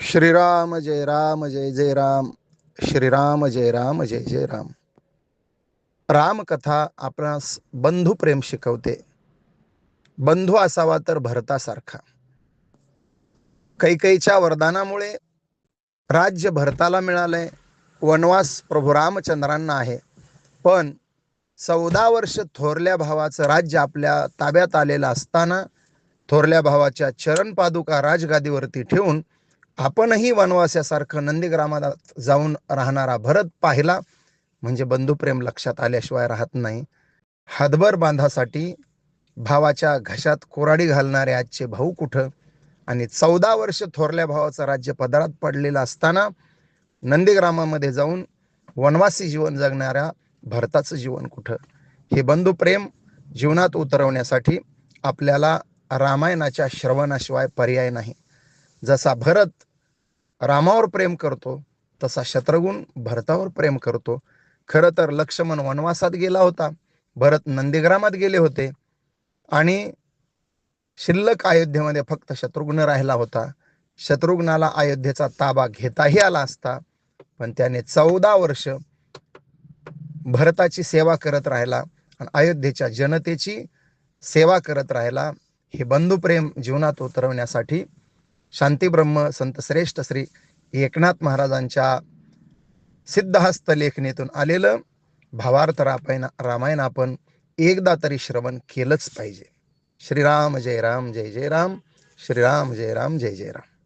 श्रीराम जय राम जय जय राम. श्रीराम जय राम जय जय राम. रामकथा आपणास बंधू प्रेम शिकवते. बंधू असावा तर भरतासारखा. कैकईच्या वरदानामुळे राज्य भरताला मिळालंय. वनवास प्रभू रामचंद्रांना आहे. पण चौदा वर्ष थोरल्या भावाचं राज्य आपल्या ताब्यात आलेलं असताना थोरल्या भावाच्या चरण पादुका राजगादीवरती ठेवून आपणही वनवासासारखं नंदीग्रामात जाऊन राहणारा भरत पाहिला म्हणजे बंधुप्रेम लक्षात आल्याशिवाय राहत नाही. हातभर बांधासाठी भावाच्या घशात कोराडी घालणारे आजचे भाऊ कुठं? आणि चौदा वर्ष थोरल्या भावाचं राज्य पदरात पडलेलं असताना नंदीग्रामामध्ये जाऊन वनवासी जीवन जगणाऱ्या भरताचं जीवन कुठं? हे बंधुप्रेम जीवनात उतरवण्यासाठी आपल्याला रामायणाच्या श्रवणाशिवाय पर्याय नाही. जसा भरत रामावर प्रेम करतो तसा शत्रुघ्न भरतावर प्रेम करतो. खरं तर लक्ष्मण वनवासात गेला होता भरत नंदीग्रामात गेले होते आणि शिल्लक अयोध्येमध्ये फक्त शत्रुघ्न राहिला होता. शत्रुघ्नाला अयोध्येचा ताबा घेताही आला असता पण त्याने चौदा वर्ष भरताची सेवा करत राहिला आणि अयोध्येच्या जनतेची सेवा करत राहिला. हे बंधुप्रेम जीवनात उतरवण्यासाठी शांतीब्रह्म संत श्रेष्ठ श्री एकनाथ महाराजांच्या सिद्धहस्त लेखणीतून आलेलं भावार्थ रामायण रामायण आपण एकदा तरी श्रवण केलंच पाहिजे. श्रीराम जय राम जय जय राम. श्रीराम जय राम जय जय राम.